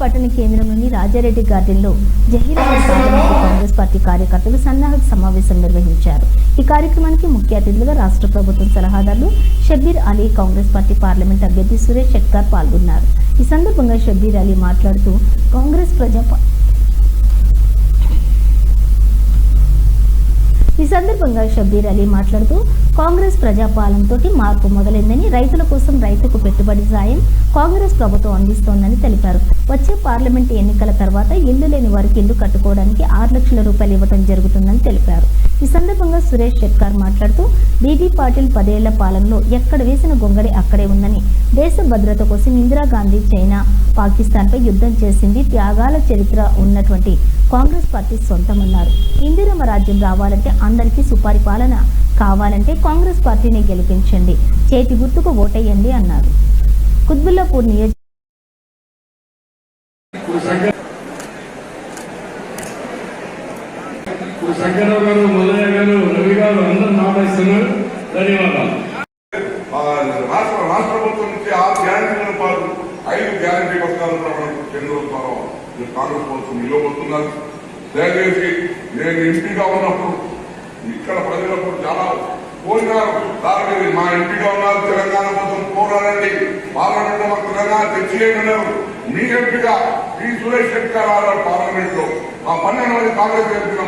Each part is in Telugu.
పట్టణ కేంద్రంలోని రాజారెడ్డి గార్డెన్లో జహీరాబాద్ కాంగ్రెస్ పార్టీ కార్యకర్తలు సన్నాహక సమావేశం నిర్వహించారు. ఈ కార్యక్రమానికి ముఖ్య అతిథులుగా రాష్ట్ర ప్రభుత్వం సలహాదారులు షబ్బీర్ అలీ కాంగ్రెస్ పార్టీ పార్లమెంట్ అభ్యర్థి సురేష్ షెట్కార్ పాల్గొన్నారు. ఈ సందర్భంగా షబ్బీర్ అలీ మాట్లాడుతూ కాంగ్రెస్ ప్రజా సందర్భంగా షబ్బీర్ అలీ మాట్లాడుతూ కాంగ్రెస్ ప్రజాపాలనతో మార్పు మొదలైందని రైతుల కోసం రైతుకు పెట్టుబడి సాయం కాంగ్రెస్ ప్రభుత్వం అందిస్తోందని తెలిపారు. వచ్చే పార్లమెంట్ ఎన్నికల తర్వాత ఇల్లు లేని వారికి ఇల్లు కట్టుకోవడానికి ఆరు లక్షల రూపాయలు ఇవ్వడం జరుగుతుందని తెలిపారు. ఈ సందర్భంగా సురేష్ షెట్కార్ మాట్లాడుతూ బీబీ పాటిల్ పదేళ్ళ పాలనలో ఎక్కడ వేసిన గొంగడి అక్కడే ఉందని దేశ భద్రత కోసం ఇందిరాగాంధీ చైనా పాకిస్తాన్పై యుద్ధం చేసింది త్యాగాల చరిత్ర ఉన్నటువంటి కాంగ్రెస్ పార్టీ సొంతమన్నారు. ఇందిరమ్మ రాజ్యం రావాలంటే అందరికీ సుపరిపాలన కావాలంటే కాంగ్రెస్ పార్టీని గెలిపించండి. చేతి గుర్తుకు ఓటేయండి అన్నారు. కుత్బుల్లాపూర్ నియోజక రాష్ట్ర రాష్ట్ర ప్రభుత్వం నుంచి ఆరు ఐదు గ్యారంటీ పథకాలు కేంద్ర ఈ కాంగ్రెస్ ప్రభుత్వం నిలబడుతున్నారు దయచేసి నేను ఎంపీగా ఉన్నప్పుడు ఇక్కడ ప్రజలకు చాలా కోరినారు. దాని మా ఎంపీగా ఉన్నారు. తెలంగాణ కోసం పోరాడండి. పార్లమెంట్లో మాకు తెలంగాణ తెచ్చివేయమన్నారు మీ ఎంపీగా పి సురేష్ శెట్కర్ గారు పార్లమెంట్లో మా పన్నెండు మంది కాంగ్రెస్ ఎంపీగా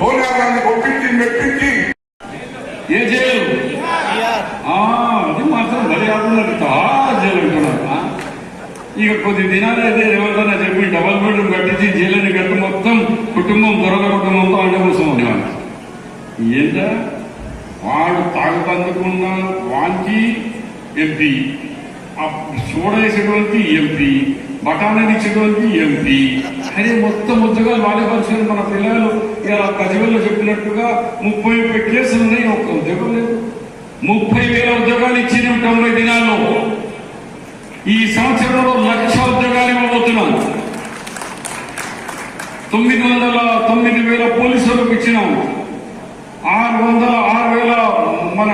సోనియా గాంధీ ఒప్పించి మెప్పించి. ఏ అది మాత్రం భలే ఇక కొద్ది దినాలు అయితే ఎవరికైనా చెప్పి డబల్ బెడ్రూమ్ కట్టించి జీలని కట్టి మొత్తం కుటుంబం దొరక కుటుంబంతో అండ కోసం ఉన్నాడు ఏంట? వాడు తాగుతందుకున్న వాంచి ఎంపీ చూడేసేటువంటి ఎంపీ బఠానీని ఇచ్చేటువంటి ఎంపీ. అదే మొత్తం ఉద్యోగాలు వాళ్ళే పరిచయం మన పిల్లలు. ఇలా ప్రజల్లో చెప్పినట్టుగా ముప్పై ముప్పై కేసులు ఉన్నాయి ఒక్క ఉద్యోగం లేదు. ముప్పై వేల ఉద్యోగాలు ఇచ్చిన తొంభై దినాల్లో. ఈ సంవత్సరంలో లక్ష ఉద్యోగాలు ఇవ్వబోతున్నాం. తొమ్మిది వందల తొమ్మిది వేల పోలీసులకు ఇచ్చినాం. ఆరు వందల ఆరు వేల మన